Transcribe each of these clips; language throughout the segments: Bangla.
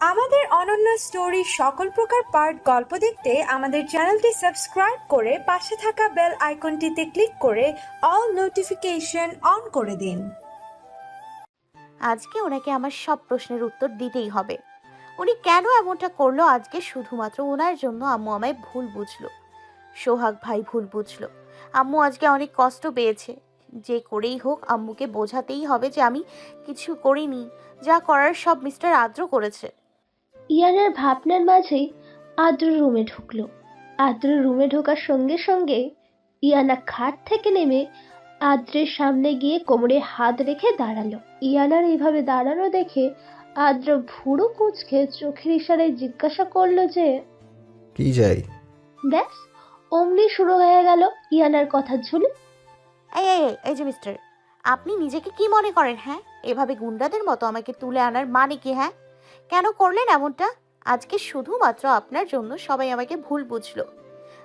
আমাদের অনন্য স্টোরি সকল প্রকার পার্ট গল্প দেখতে আমাদের চ্যানেলটি সাবস্ক্রাইব করে পাশে থাকা বেল আইকনটিতে ক্লিক করে অল নোটিফিকেশন অন করে দিন। আজকে ওনাকে আমার সব প্রশ্নের উত্তর দিতেই হবে। উনি কেন এমনটা করল আজকে শুধুমাত্র ওনার জন্য আম্মু আমায় ভুল বুঝলো। সোহাগ ভাই ভুল বুঝলো। আম্মু আজকে অনেক কষ্ট পেয়েছে। যে করেই হোক আম্মুকে বোঝাতেই হবে যে আমি কিছু করিনি। যা করার সব মিস্টার আদ্র করেছে। ইয়ানার ভাবনার মাঝেই আদ্র রুমে ঢুকলো। আদ্র রুমে ঢোকার সঙ্গে সঙ্গে ইয়ানা খাট থেকে নেমে আদ্রের সামনে গিয়ে কোমরে হাত রেখে দাঁড়াল। ইয়ানার এইভাবে দাঁড়ানো দেখে আদ্র ভুরু কুচকে চোখের ইশারায় জিজ্ঞাসা করল যে কি চাই ব্যাস অমনি শুরু হয়ে গেল ইয়ানার কথা ঝুলি। এই এই যে মিস্টার আপনি নিজেকে কি মনে করেন হ্যাঁ? এভাবে গুন্ডাদের মতো আমাকে তুলে আনার মানে কি হ্যাঁ? কেন করলেন এমনটা? আজকে শুধুমাত্র আপনার জন্য সবাই আমাকে ভুল বুঝলো।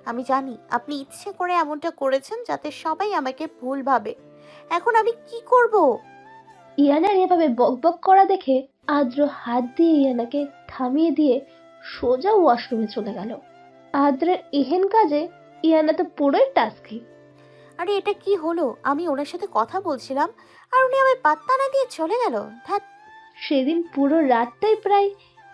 আমি জানি আপনি ইচ্ছে করে এমনটা করেছেন যাতে সবাই আমাকে ভুল ভাবে। এখন আমি কি করব? ইয়ানার এভাবে বকবক করা দেখে আদ্র হাত দিয়ে ইয়ানাকে থামিয়ে দিয়ে সোজা ওয়াশরুমে চলে গেল। আদ্রের এহেন কাজে ইয়ানা তো পুরোই টাস্কি। আরে এটা কি হলো? আমি ওনার সাথে কথা বলছিলাম আর উনি আমায় পাত্তা না দিয়ে চলে গেল। ধ্যাত সেদিন পুরো রাতটাই প্রায়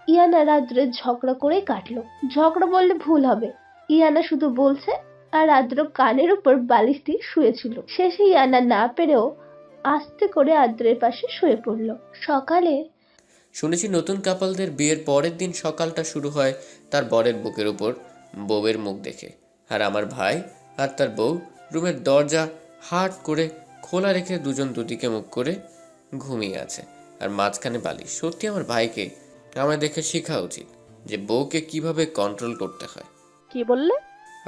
ইয়ানা রাদ্রে ঝগড়া করে কাটলো। ঝগড়া বললে ভুল হবে। ইয়ানা শুধু বলছে আর আদ্র কানের উপর বালিশ দিয়ে শুয়েছিল। শেষে ইয়ানা না পেরেও আস্তে করে আদ্রের পাশে শুয়ে পড়ল। সকালে শুনেছি নতুন কাপালদের বিয়ের পরের দিন সকালটা শুরু হয় তার বরের বুকের উপর বউয়ের মুখ দেখে। আর আমার ভাই আর তার বউ রুমের দরজা হাট করে খোলা রেখে দুজন দুদিকে মুখ করে ঘুমিয়ে আছে। আর মাঝখানে বালিশ। সত্যি আমার ভাইকে আমায় দেখে শেখা উচিত যে বউকে কীভাবে কন্ট্রোল করতে হয়। কি বললে?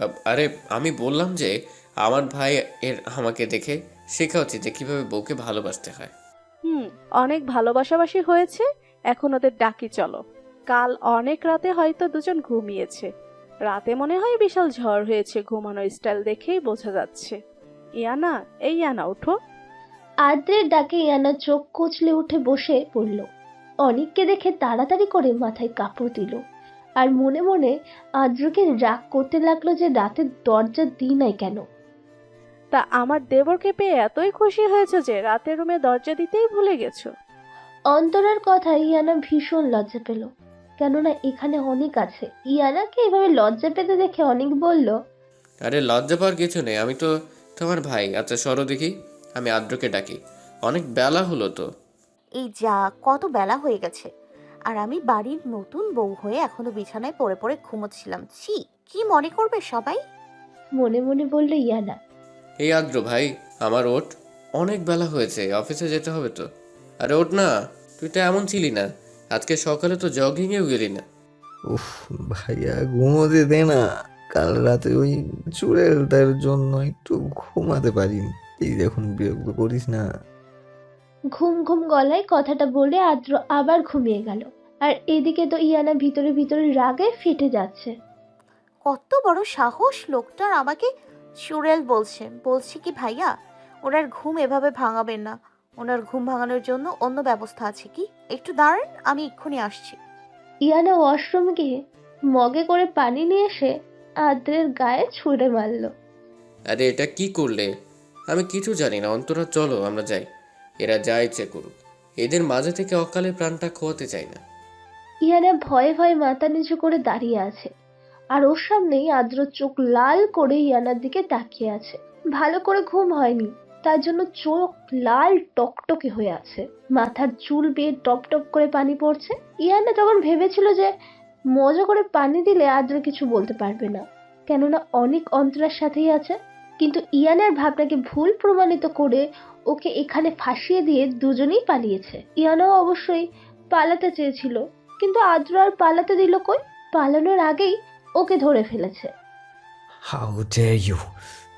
আব- আরে আমি বললাম যে আমার ভাই এর আমাকে দেখে শেখা উচিত যে কীভাবে বউকে ভালোবাসতে হয়। হুম অনেক ভালোবাসাবাসি হয়েছে এখন ওদের ডাকি চলো। কাল অনেক রাতে হয়তো দুজন ঘুমিয়েছে। রাতে মনে হয় বিশাল ঝড় হয়েছে ঘুমানোর স্টাইল দেখেই বোঝা যাচ্ছে। ইয়ানা এই ইয়ানা ওঠো। আদ্রের ডাকে ইয়ানা চোখ কচলে উঠে বসে পড়ল। অনেককে দেখে তাড়াতাড়ি করে মাথায় কাপড় দিল। আর মনে মনে আদ্রকে রাগ করতে লাগল যে রাতের দরজা দিই নাই কেন। তা আমার দেবরকে পেয়ে এতই খুশি হয়েছে যে রাতের রুমে দরজা দিতেই ভুলে গেছো? অন্তরার কথায় ইয়ানা ভীষণ লজ্জা পেল। কেননা এখানে অনেক আছে। ইয়ানাকে এভাবে লজ্জা পেতে দেখে অনেক বলল আরে লজ্জা পাওয়ার কিছু নেই আমি তো তোমার ভাই। আচ্ছা সরো দেখি আমি আদ্রকে ডাকি। অনেক বেলা হলো তো। এই যা কত বেলা হয়ে গেছে। আর আমি বাড়ির নতুন বউ হয়ে এখনও বিছানায় পড়ে পড়ে ঘুমোচ্ছিলাম। ছি কি মনে করবে সবাই? মনে মনে বলল ইয়ানা। এই আদ্র ভাই আমার ওট অনেক বেলা হয়েছে অফিসে যেতে হবে তো। আরে ওঠ না তুই তো এমন ছিলি না। আজকে সকালে তো জগিংয়েও গেলি না। উফ ভাইয়া ঘুমোতে দে না। কাল রাতে ওই চুড়েলটার জন্য একটু ঘুমাতে পারিনি। এই দেখুন বিরক্ত করিস না। ঘুম ঘুম গলায় কথাটা বলে আদ্র আবার ঘুমিয়ে গেল। আর এদিকে তো ইয়ানা ভিতরে ভিতরে রাগে ফেটে যাচ্ছে। কত বড় সাহস লোকটার আমাকে চুড়েল বলছে। বলছি কি ভাইয়া ওনার ঘুম এভাবে ভাঙাবেন না। ওনার ঘুম ভাঙানোর জন্য অন্য ব্যবস্থা আছে কি? একটু দাঁড়ান আমি এক্ষুনি আসছি। ইয়ানা ওয়াশরুম গিয়ে মগে করে পানি নিয়ে এসে আদ্রের গায়ে ছুঁড়ে মারল। আরে এটা কি করলে? আমি কিছু জানি না অন্তরা চলো আমরা যাই। এরা যা ইচ্ছে করুক। এদের মাঝে থেকে অকালে প্রাণটা খোয়াতে চাই না। ইয়ানা ভয়ে ভয়ে মাথা নিচু করে দাঁড়িয়ে আছে। আর ওর সামনেই আদ্র চোখ লাল করে ইয়ানার দিকে তাকিয়ে আছে। ভালো করে ঘুম হয়নি। তার জন্য চোখ লাল টকটকে হয়ে আছে। মাথার চুল বেয়ে টপ টপ করে পানি পড়ছে। ইয়ানা তখন ভেবেছিল যে মজা করে পানি দিলে আদ্র কিছু বলতে পারবে না। কেননা অনেক অন্তরার সাথেই আছে। কিন্তু ইয়ানের ভাবনাকে ভুল প্রমাণিত করে ওকে এখানে ফাঁসিয়ে দিয়ে দুজনেই পালিয়েছে। ইয়ানাও অবশ্যই পালাতে চেয়েছিল, কিন্তু আদ্র আর পালাতে দিল কই? পালানোর আগেই ওকে ধরে ফেলেছে। How dare you?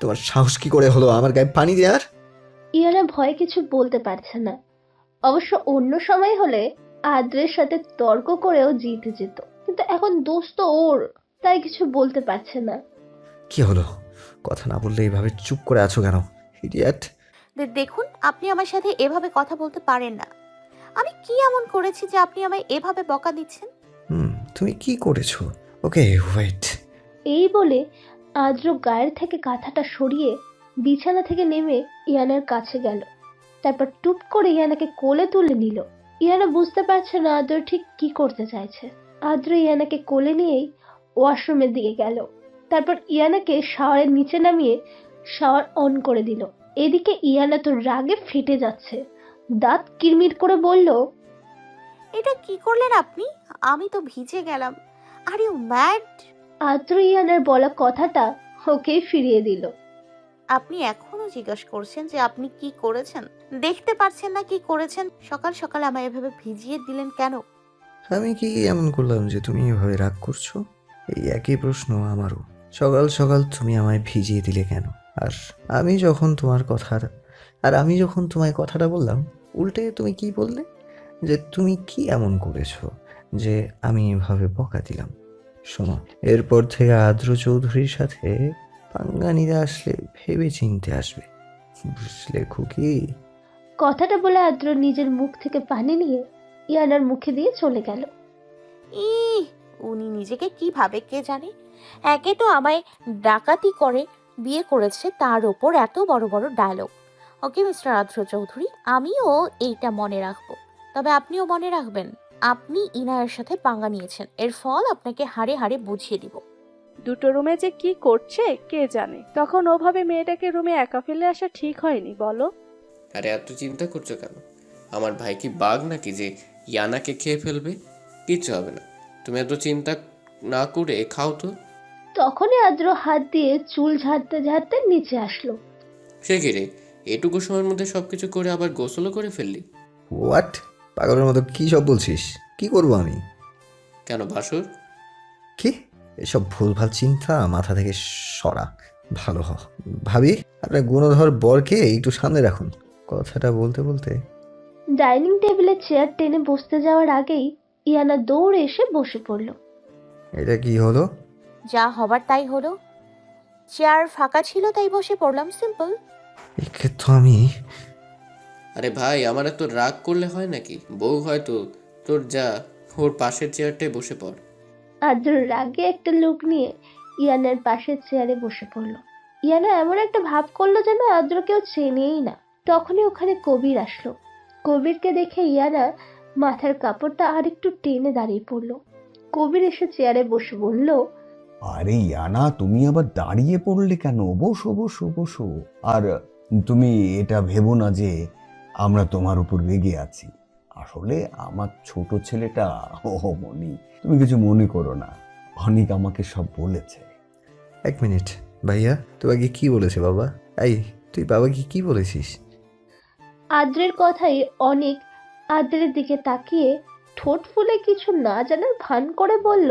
তোমার সাহস কি করে হলো আমার গায়ে পানি দেওয়ার? ইয়ানা ভয়ে কিছু বলতে পারছে না। অবশ্য অন্য সময় হলে আদ্রের সাথে তর্ক করেও জিতে যেত। কিন্তু এখন দোষ তো ওর তাই কিছু বলতে পারছে না। কি হলো? কথা না বললে এইভাবে চুপ করে আছো কেন? ইডিয়াট দে- দেখুন আপনি আমার সাথে এভাবে কথা বলতে পারেন না। আমি কি এমন করেছি যে আপনি আমায় এভাবে বকা দিচ্ছেন? হুম তুমি কি করেছ? ওকে ওয়েট এই বলে আদ্র গায়ের থেকে কাঁথাটা সরিয়ে বিছানা থেকে নেমে ইয়ানার কাছে গেল। তারপর টুপ করে ইয়ানাকে কোলে তুলে নিল। ইয়ানা বুঝতে পারছে না আদ্র ঠিক কি করতে চাইছে। আদ্র ইয়ানাকে কোলে নিয়েই ওয়াশরুমের দিকে গেল। তারপর ইয়ানাকে শাওয়ারের নিচে নামিয়ে শাওয়ার অন করে দিল। এদিকে ইয়ানা তো রাগে ফেটে যাচ্ছে। দাঁত কিরমির করে বলল এটা কি করলেন আপনি? আমি তো ভিজে গেলাম। Are you mad? আদ্র ইয়ানার বলা কথাটা ওকে ফিরিয়ে দিল। আপনি এখনও জিজ্ঞাসা করছেন যে আপনি কি করেছেন? দেখতে পারছেন না কি করেছেন? সকাল সকাল আমায় এভাবে ভিজিয়ে দিলেন কেন? আমি কি এমন করলাম যে তুমি এভাবে রাগ করছ? এই একই প্রশ্ন আমারও। সকাল সকাল তুমি আমায় ভিজিয়ে দিলে কেন? আর আমি যখন তোমার কথার আর আমি যখন তোমায় কথাটা বললাম, উল্টে তুমি কি বললে? যে তুমি কি এমন করেছ যে আমি এভাবে বকা দিলাম? শোনো, এরপর থেকে আদ্র চৌধুরীর সাথে পাঙ্গা নিতে আসলে ভেবে চিনতে আসবে। বুঝলে খুকি? কথাটা বলে আদ্র নিজের মুখ থেকে পানি নিয়ে ইয়ানার মুখে দিয়ে চলে গেল। ই উনি নিজেকে কি ভাবে কে জানে? একে তো আমায় ডাকাতি করে বিয়ে করেছে তার ওপর এত বড় বড় ডায়লগ ওকে মিস্টার আদ্র চৌধুরী আমিও এইটা মনে রাখব। তবে আপনিও মনে রাখবেন আপনি ইনায়ের সাথে পাঙ্গা নিয়েছেন। এর ফল আপনাকে হাড়ে হাড়ে বুঝিয়ে দিব। দুটো রুমে যে কি করছে কে জানে? তখন ওভাবে মেয়েটাকে রুমে একা ফেলে আসা ঠিক হয়নি বলো? আরে এত চিন্তা করছ কেন? আমার ভাই কি বাঘ নাকি যে ইয়ানাকে খেয়ে ফেলবে? কিচ্ছু হবে না। তুমি এত চিন্তা না করে খাও তো। তখনই আদ্র হাত দিয়ে চুল ঝাড়তে ঝাড়তে নিচে আসলো। সে কি রে? এটুকু সময়ের মধ্যে সব কিছু করে আবার গোসলও করে ফেললি? হোয়াট পাগলের মতো কি সব বলছিস? কি করব আমি? কেন বাসর? কি? এসব ভুলভাল চিন্তা মাথা থেকে সরা। ভালো হ। ভাবি আপনার গুণধর বরকে একটু সামনে রাখুন। কথাটা বলতে বলতে ডাইনিং টেবিলে চেয়ার টেনে বসতে যাওয়ার আগেই ইয়ানা দৌড়ে এসে বসে পড়ল। এটা কি হলো? যা হবার তাই হলো। চেয়ার ফাঁকা ছিল তাই বসে পড়লাম সিম্পল। একে তো আমি। আরে ভাই আমার এত রাগ করলে হয় নাকি? বউ হয়তো তোর যা ওর পাশের চেয়ারটায় বসে পড়। আদ্র রাগে একটা লুক নিয়ে ইয়ানার পাশের চেয়ারে বসে পড়ল। ইয়ানা এমন একটা ভাব করল যেন আদ্র কেউ চেনেই না। তখনই ওখানে কবির আসলো। কবিরকে দেখে ইয়ানা মাথার কাপড়টা আর একটু টেনে দাঁড়িয়ে পড়ল। কবির এসে চেয়ারে বসে বলল, আরে ইয়ানা, তুমি আবার দাঁড়িয়ে পড়লে কেন? বসো বসো বসো। আর তুমি এটা ভেবো না যে আমরা তোমার উপর রেগে আছি। আসলে আমার ছোট ছেলেটা ও মনি তুমি কিছু মনে করো না। অনেক আমাকে সব বলেছে। এক মিনিট ভাইয়া তোমাকে কি বলেছে বাবা? এই তুই বাবাকে কি বলেছিস? আদ্রের কথাই অনেক আদ্রের দিকে তাকিয়ে ঠোঁট ফুলে কিছু না জানার ভান করে বলল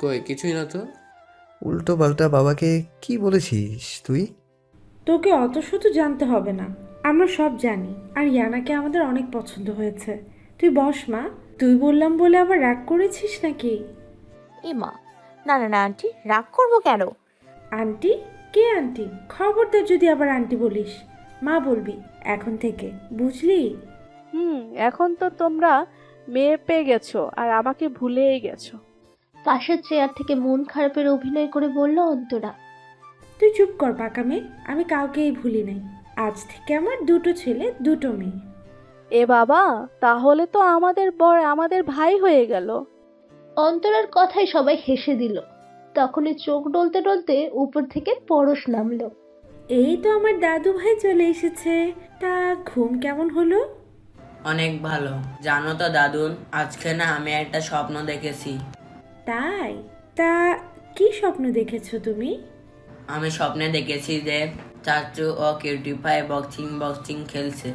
কই কিছুই না তো। উল্টো পাল্টা বাবাকে কি বলেছিস তুই? তোকে অত শুধু জানতে হবে না। আমরা সব জানি আর ইয়ানাকে আমাদের অনেক পছন্দ হয়েছে। তুই বস মা। তুই বললাম বলে আবার রাগ করেছিস নাকি? এ মা। না না না আন্টি রাগ করব কেন? আন্টি? কে আন্টি? খবরদার যদি আবার আন্টি বলিস। মা বলবি এখন থেকে বুঝলি? হুম এখন তো তোমরা মেয়ে পেয়ে গেছো আর আমাকে ভুলেই গেছো। পাশের চেয়ার থেকে মন খারাপের অভিনয় করে বলল অন্তরা। তুই চুপ কর পাকা মেয়ে। আমি কাউকেই ভুলি নাই। আজ থেকে আমার দুটো ছেলে দুটো মেয়ে। এ বাবা তাহলে তো আমাদের বর আমাদের ভাই হয়ে গেল। অন্তরার কথায় সবাই হেসে দিল। তখনই চোখ ডলতে ডলতে উপর থেকে পরশ নামলো। এই তো আমার দাদু ভাই চলে এসেছে। তা ঘুম কেমন হলো? অনেক ভালো। জানো তো দাদুন আজকে না আমি একটা স্বপ্ন দেখেছি। তাই? তা কি স্বপ্ন দেখেছ তুমি? আমি স্বপ্নে দেখেছি যে চাচু ও কিউটিফাই বক্সিং বক্সিং খেলছে।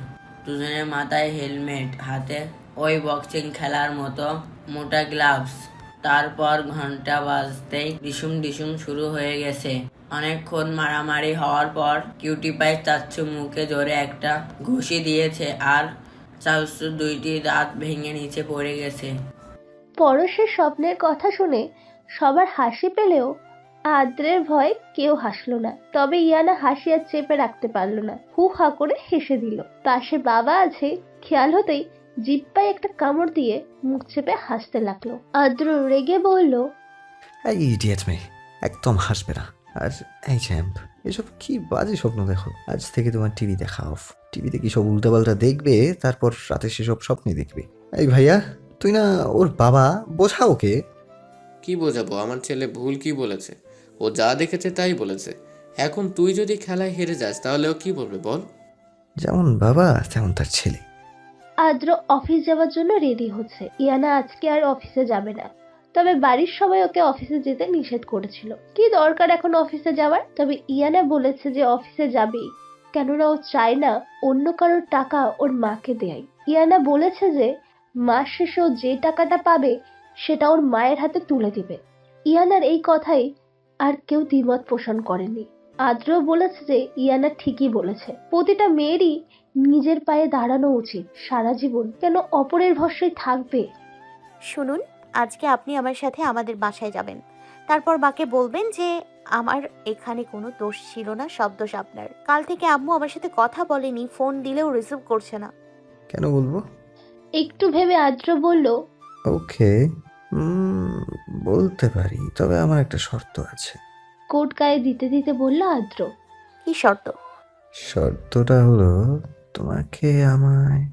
দুজনের মাথায় হেলমেট, হাতে ওই বক্সিং খেলার মতো মোটা গ্লাভস। তারপর ঘণ্টা বাজতেই ডিসুম ডিসুম শুরু হয়ে গেছে। অনেকক্ষণ মারামারি হওয়ার পর কিউটিপাই চাচ্ছু মুখে জোরে একটা ঘুষি দিয়েছে আর চাচ্ছু দুইটি দাঁত ভেঙে নিচে পড়ে গেছে। পরশের স্বপ্নের কথা শুনে সবার হাসি পেলেও আদ্রের ভয় কেউ হাসলো না। তবে ইয়ানা হাসি আর চেপে রাখতে পারল না। হু হা করে হেসে দিল। পাশে বাবা আছে খেয়াল হতেই জিপ্পায় একটা কামড় দিয়ে মুখ চেপে হাসতে লাগল। আদ্র রেগে বলল এই ইডিয়েট মেয়ে একদম হাসবে না। আর এই চ্যাম্প এসব কি বাজে স্বপ্ন দেখো? আজ থেকে তোমার টিভি দেখা অফ টিভিতে কি সব উল্টাপাল্টা দেখবে? তারপর রাতে সেসব স্বপ্নে দেখবে। এই ভাইয়া তুই না ওর বাবা বোঝা ওকে। কি বোঝাবো? আমার ছেলে ভুল কি বলেছে? ও যা দেখেছে তাই বলেছে। এখন তুই যদি খেলায় হেরে যাস তাহলে ও কি বলবে বল? যেমন বাবা তেমন তার ছেলে। আদ্র অফিস যাওয়ার জন্য রেডি হচ্ছে। ইয়ানা আজকে আর অফিসে যাবে না। তবে বাড়ির সবাই ওকে অফিসে যেতে নিষেধ করেছিল। কি দরকার এখন অফিসে যাওয়ার? তবে ইয়ানা বলেছে যে অফিসে যাবেই। কেননা ও চায় না অন্য কারোর টাকা ওর মাকে দেয় ইয়ানা বলেছে যে মাস শেষে ও যে টাকাটা পাবে সেটা ওর মায়ের হাতে তুলে দিবে। ইয়ানার এই কথাই আর কেউ দ্বিমত পোষণ করেনি। আদ্র বলেছে যে ইয়ানা ঠিকই বলেছে। প্রতিটা মেয়েরই নিজের পায়ে দাঁড়ানো উচিত সারা জীবন। কেন অপরের ভরসায় থাকবে? শুনুন আজকে আপনি আমার সাথে আমাদের বাসায় যাবেন। তারপর মাকে বলবেন যে আমার এখানে কোনো দোষ ছিল না সব দোষ আপনার। কাল থেকে আম্মু আমার সাথে কথা বলেনি ফোন দিলেও রিসিভ করছে না। কেন বলব? একটু ভেবে আদ্র বলল ওকে বলতে পারি তবে আমার একটা শর্ত আছে। কোট গায়ে দিতে দিতে বলল আদ্র। কি শর্ত? শর্তটা হলো তোমাকে আমায়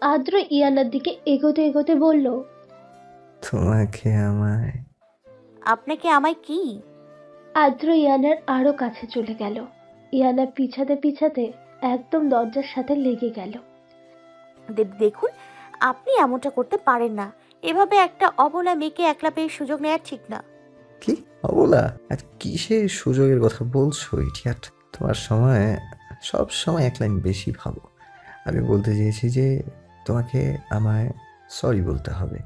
আদ্র ইয়ানার দিকে এগোতে এগোতে বলল তোমাকে আমায় আপনাকে আমায় কি? আদ্র ইয়ানার আরও কাছে চলে গেল। ইয়ানা পিছাতে পিছাতে একদম দরজার সাথে লেগে গেল। দে- দেখুন আপনি এমনটা করতে পারেন না। এভাবে একটা অবলা মেয়েকে একলা পেয়ে সুযোগ নেওয়া ঠিক না। কি? অবলা? আর কিসের সুযোগের কথা বলছো? ইটিয়াট তোমার সময় সব সময় এক লাইন বেশি ভাবো আমি বলতে চেয়েছি যে তোমাকে আমায় সরি বলতে হবে।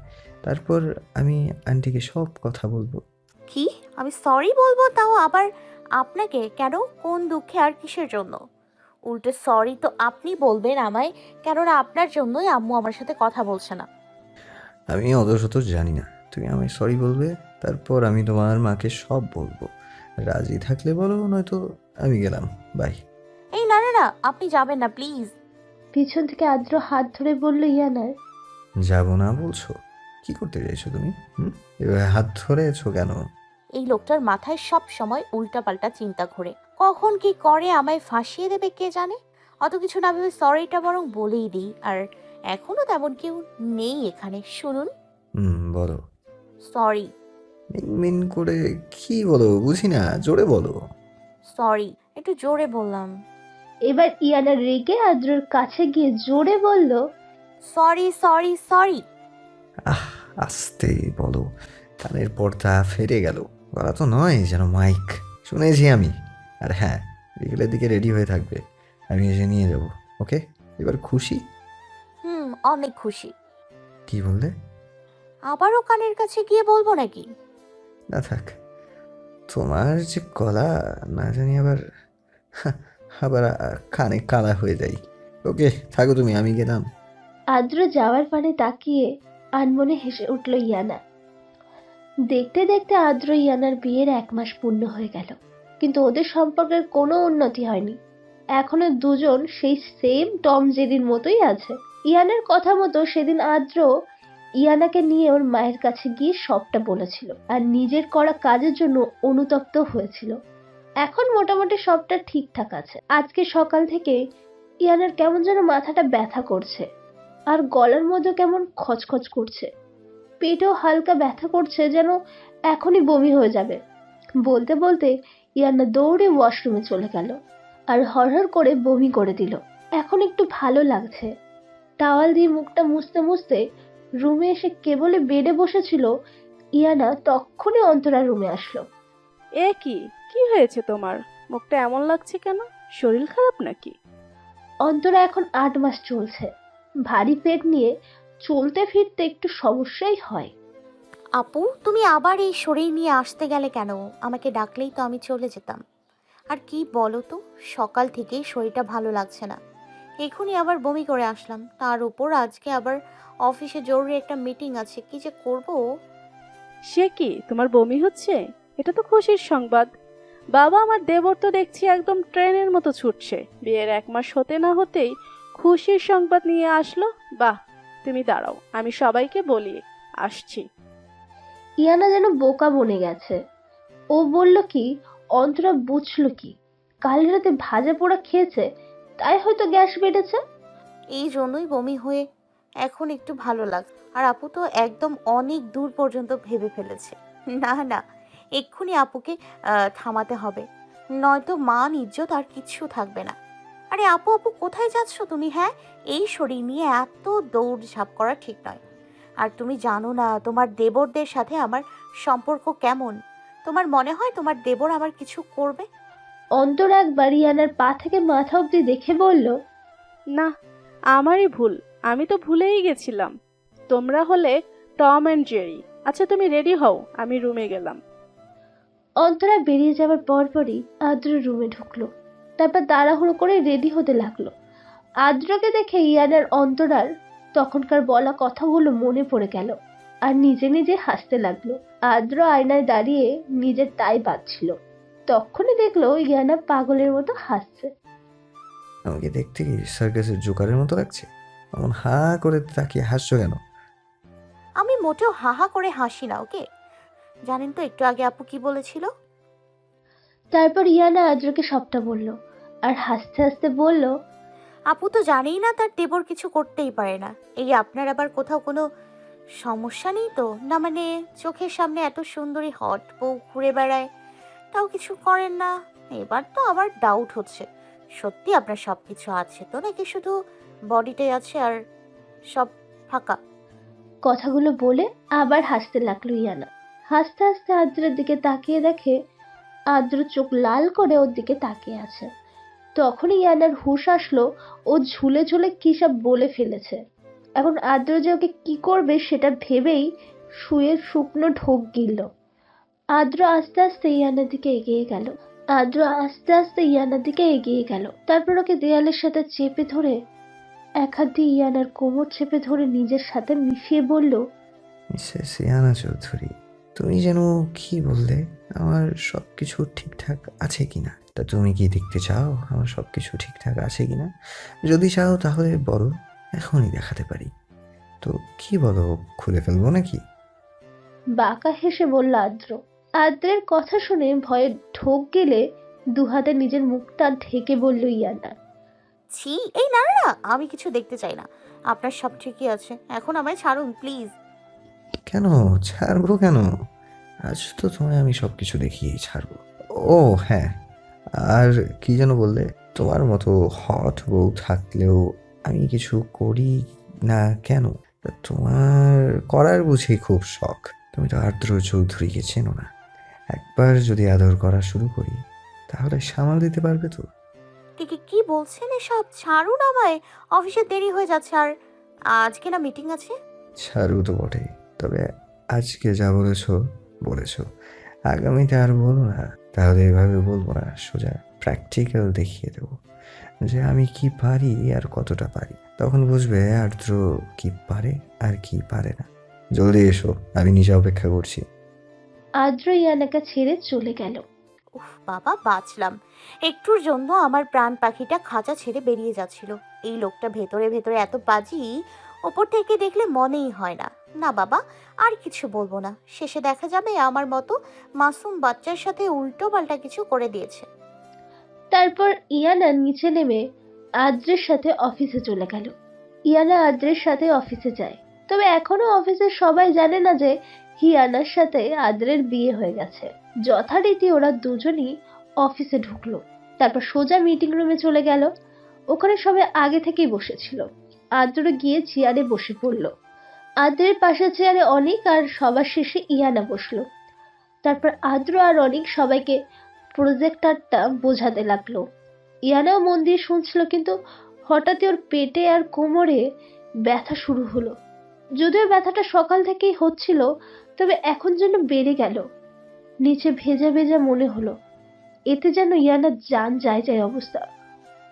তারপর আমি আন্টিকে সব কথা বলব। কি? আমি সরি বলব? তাও আবার আপনাকে? কেন? কোন দুঃখে আর কিসের জন্য? উল্টে সরি তো আপনি বলবেন আমায় কেননা আপনার জন্যই আম্মু আমার সাথে কথা বলছে না। আমি অত শত জানি না। তুমি আমায় সরি বলবে তারপর আমি তোমার মাকে সব বলব। রাজি থাকলে বলো নয়তো আমি গেলাম। বাই এই না না না আপনি যাবেন না প্লিজ পিছন থেকে আদ্র হাত ধরে বলল ইয়ানার যাব না বলছো? কি করতে চাইছো তুমি? হুম? এভাবে হাত ধরেছো কেন? এই লোকটার মাথায় সব সময় উল্টাপাল্টা চিন্তা ঘোরে। কখন কি করে আমায় ফাঁসিয়ে দেবে কে জানে? অত কিছু না ভেবে সরিটা বরং বলেই দিই। আর এখনও তেমন কেউ নেই এখানে শুনুন। হুম বলো। সরি মিনমিন করে কি বলো? বুঝি না জোরে বলো। সরি একটু জোরে বললাম। এবার ইয়ানা রেগে আদ্রর কাছে গিয়ে জোরে বলল সরি সরি সরি আহ আস্তে বলো। কানের পর্দা ফেরে গেল। গলা তো নয় যেন মাইক। শুনেছি আমি। আর হ্যাঁ বিকেলের দিকে রেডি হয়ে থাকবে। আমি এসে নিয়ে যাব ওকে? এবার খুশি? অনেক খুশি। কি বললে? আবারও কানের কাছে গিয়ে বলব নাকি? না থাক। তোমার যে গলা না জানি আবার আবার কানে কালা হয়ে যাই ওকে থাকো তুমি আমি গেলাম। আদ্র যাওয়ার পানে তাকিয়ে আনমনে হেসে উঠল ইয়ানা। দেখতে দেখতে আদ্র ইয়ানার বিয়ের এক মাস পূর্ণ হয়ে গেল কিন্তু ওদের সম্পর্কের কোনো উন্নতি হয়নি। এখনও দুজন সেই সেম টম জেরির মতোই আছে। ইয়ানার কথা মতো সেদিন আদ্র ইয়ানাকে নিয়ে ওর মায়ের কাছে গিয়ে সবটা বলেছিল আর নিজের করা কাজের জন্য অনুতপ্ত হয়েছিল। এখন মোটামুটি সবটা ঠিকঠাক আছে। আজকে সকাল থেকে ইয়ানার কেমন যেন মাথাটা ব্যথা করছে আর গলার মধ্যে কেমন খচখচ করছে। পেটেও হালকা ব্যথা করছে যেন এখনই বমি হয়ে যাবে। বলতে বলতে ইয়ান্না দৌড়ে ওয়াশরুমে চলে গেল আর হরহর করে বমি করে দিল। এখন একটু ভালো লাগছে। টাওয়াল দিয়ে মুখটা মুছতে মুছতে রুমে এসে কেবলে বেডে বসেছিল ইয়ানা তক্ষুনি অন্তরা রুমে আসলো। এ কি? কি হয়েছে তোমার? মুখটা এমন লাগছে কেন? শরীর খারাপ নাকি? অন্তরা এখন আট মাস চলছে। ভারী পেট নিয়ে চলতে ফিরতে একটু সমস্যাই হয়। আপু তুমি আবার এই শরীর নিয়ে আসতে গেলে কেন? আমাকে ডাকলেই তো আমি চলে যেতাম। আর কি বলো তো? সকাল থেকেই শরীরটা ভালো লাগছে না। এখনই আবার বমি করে আসলাম। তার উপর আজকে আবার অফিসে জরুরি একটা মিটিং আছে। কি যে করব? সে কি? তোমার বমি হচ্ছে? এটা তো খুশির সংবাদ। বাবা আমার দেবর তো দেখছি একদম ট্রেনের মতো ছুটছে। বিয়ের এক মাস হতে না হতেই খুশির সংবাদ নিয়ে আসলো। বাহ তুমি দাঁড়াও আমি সবাইকে বলি আসছি। ইয়ানা যেন বোকা বনে গেছে। ও বলল কি অন্তরা বুঝলো কি কাল রাতে ভাজা পোড়া খেয়েছে তাই হয়তো গ্যাস বেড়েছে? এই জন্যই বমি হয়ে এখন একটু ভালো লাগ, আর আপু তো একদম অনেক দূর পর্যন্ত ভেবে ফেলেছে। না না, এক্ষুনি আপুকে থামাতে হবে। নয়তো মান, ইজ্জত আর কিচ্ছু থাকবে না। আরে আপু আপু কোথায় যাচ্ছ তুমি হ্যাঁ? এই শরীর নিয়ে এত দৌড় ঝাঁপ করা ঠিক নয়। আর তুমি জানো না, তোমার দেবরদের সাথে আমার সম্পর্ক কেমন? তোমার মনে হয় তোমার দেবর আমার কিছু করবে? অন্তর একবার ইয়ানার পা থেকে মাথা অব্দি দেখে বলল না আমারই ভুল। আমি তো ভুলেই গেছিলাম। তোমরা হলে টম অ্যান্ড জেরি। আচ্ছা তুমি রেডি হও আমি রুমে গেলাম। অন্তরা বেরিয়ে যাওয়ার পরপরই আদ্র রুমে ঢুকলো। তারপর তাড়াহুড়ো করে রেডি হতে লাগল। আদ্রকে দেখে ইয়ানার অন্তরার তখনকার বলা কথাগুলো মনে পড়ে গেল আর নিজে নিজে হাসতে লাগল। আদ্র আয়নায় দাঁড়িয়ে নিজের তাই বাঁধছিল। তখনই দেখল ইয়ানা পাগলের মতো হাসছে। আমাকে দেখতে কি সার্কাসের জোকারের মতো লাগছে? এমন হা করে তাকিয়ে হাসছো কেন? আমি মোটেও হাহা করে হাসি না ওকে? জানেন তো একটু আগে আপু কি বলেছিল? তারপর ইয়ানা আদ্রকে সবটা বলল আর হাসতে হাসতে বলল আপু তো জানেই না তার দেবর কিছু করতেই পারে না। এই আপনার আবার কোথাও কোনো সমস্যা নেই তো? না মানে চোখের সামনে এত সুন্দরী হট বউ ঘুরে বেড়ায়। তাও কিছু করেন না। এবার তো আবার ডাউট হচ্ছে। সত্যি আপনার সব কিছু আছে তো? নাকি শুধু বডিটাই আছে আর সব ফাঁকা? কথাগুলো বলে আবার হাসতে লাগল ইয়ানা। হাসতে হাসতে আদ্রের দিকে তাকিয়ে দেখে আদ্র চোখ লাল করে ওর দিকে তাকিয়ে আছে। তখনই ইয়ানার হুঁশ আসলো, ও ঝুলে ঝুলে কী সব বলে ফেলেছে। এখন আদ্র যে ওকে কি করবে সেটা ভেবেই শুয়ে শুকনো ঢোক গিলল। আদ্র আস্তে আস্তে ইয়ানার দিকে এগিয়ে গেল আদ্র আস্তে আস্তে ইয়ানার দিকে এগিয়ে গেল তারপর ওকে দেয়ালের সাথে চেপে ধরে এক হাত দিয়ে ইয়ানার কোমর চেপে ধরে নিজের সাথে মিশিয়ে বলল মিসেস ইয়ানা চৌধুরী তুমি যেন কি বললে? আমার সব কিছু ঠিকঠাক আছে কিনা? তা তুমি কি দেখতে চাও? আমার সব কিছু ঠিকঠাক আছে কিনা? যদি চাও তাহলে বলো এখনই দেখাতে পারি। তো কি বলো খুলে ফেলব নাকি? বাঁকা হেসে বলল আদ্র। আদ্রের কথা শুনে ভয়ে ঢোক গেলে দু হাতে নিজের মুখটা ঢেকে বলল ইয়ানা। ছি এই না না আমি কিছু দেখতে চাই না। আপনার সব ঠিকই আছে। এখন আমায় ছাড়ুন প্লিজ। কেন? ছাড়বো কেন? আজ তো তোমায় আমি সব কিছু দেখিয়েই ছাড়বো। ও হ্যাঁ। আর কি যেন বললে তোমার মতো হট বউ থাকলেও আমি কিছু করি না কেন? তোমার করার বুঝি খুব শখ। তুমি তো আর্দ্র চৌধুরীকে চেনো না। একবার যদি আদর করা শুরু করি তাহলে সামাল দিতে পারবে তো? কি কি বলছেন এসব? ছাড়ুন আমায়। অফিসে দেরি হয়ে যাচ্ছে আর আজকে না মিটিং আছে? ছাড়ু তো বটে তবে আজকে যা বলেছ বলেছ। আগামীতে আর বলো না। তাহলে এভাবে বলব না। সোজা প্র্যাকটিক্যাল দেখিয়ে দেবো। যে আমি কি পারি আর কতটা পারি। তখন বুঝবে আর্দ্র কি পারে আর কি পারে না। জলদি এসো। আমি নিজে অপেক্ষা করছি। আদ্র ইয়ানাকে ছেড়ে চলে গেল। উফ বাবা বাঁচলাম। একটুর জন্য আমার প্রাণ পাখিটা খাঁচা ছেড়ে বেরিয়ে যাচ্ছিল। এই লোকটা ভেতরে ভেতরে এত বাজি ওপর থেকে দেখলে মনেই হয় না। না বাবা আর কিছু বলব না। শেষে দেখা যাবে আমার মতো মাসুম বাচ্চার সাথে উল্টো পাল্টা কিছু করে দিয়েছে। তারপর ইয়ানা নিচে নেমে আদ্রের সাথে অফিসে চলে গেল। ইয়ানা আদ্রের সাথে অফিসে যায়। তবে এখনও অফিসের সবাই জানে না যে হিয়ানার সাথে আদ্রের বিয়ে হয়ে গেছে। যথারীতি ওরা দুজনই অফিসে ঢুকলো। তারপর সোজা মিটিং রুমে চলে গেল। ওখানে সবাই আগে থেকেই বসেছিল। আদ্র গিয়ে চেয়ারে বসে পড়ল। আদ্রের পাশে চেয়ারে অনেক আর সবার শেষে ইয়ানা বসল। তারপর আদ্র আর অনেক সবাইকে প্রজেক্টরটা বোঝাতে লাগল। ইয়ানাও মন দিয়ে শুনছিল, কিন্তু হঠাৎই ওর পেটে আর কোমরে ব্যথা শুরু হলো। যদিও ব্যথাটা সকাল থেকেই হচ্ছিল তবে এখন যেন বেড়ে গেল। নিচে ভেজা ভেজা মনে হলো, এতে যেন ইয়ানার যান যায় যায় অবস্থা।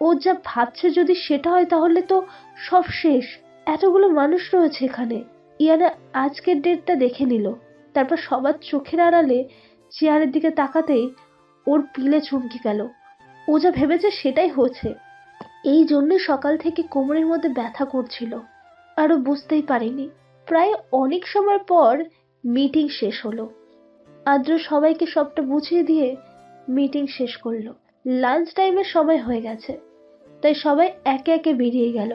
ও যা ভাবছে যদি সেটা হয় তাহলে তো সব শেষ। এতগুলো মানুষ রয়েছে এখানে। ইয়ানা আজকের ডেটটা দেখে নিল। তারপর সবার চোখের আড়ালে চেয়ারের দিকে তাকাতেই ওর পিলে চমকে গেল। ও যা ভেবেছে সেটাই হয়েছে। এই জন্য সকাল থেকে কোমরের মধ্যে ব্যথা করছিল। আরও বুঝতেই পারিনি। প্রায় অনেক সময় পর মিটিং শেষ হলো। আদ্র সবাইকে সবটা বুঝিয়ে দিয়ে মিটিং শেষ করল। লাঞ্চ টাইমের সময় হয়ে গেছে, তাই সবাই একে একে বেরিয়ে গেল।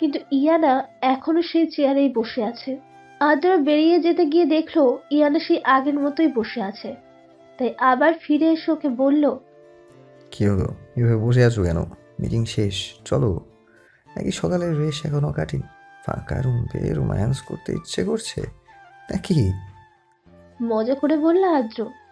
কিন্তু ইয়ানা এখনও সেই চেয়ারেই বসে আছে। আদ্র বেরিয়ে যেতে গিয়ে দেখল ইয়ানা সেই আগের মতোই বসে আছে। তাই আবার ফিরে এসে ওকে বলল, কি হলো? এভাবে বসে আছো কেন? মিটিং শেষ, চলো। নাকি সকালের রেশ এখনও কাটিনি? ফাঁকা রুম পেয়ে রোম্যান্স করতে ইচ্ছে করছে। নাকি মজা করে বলল আদ্র।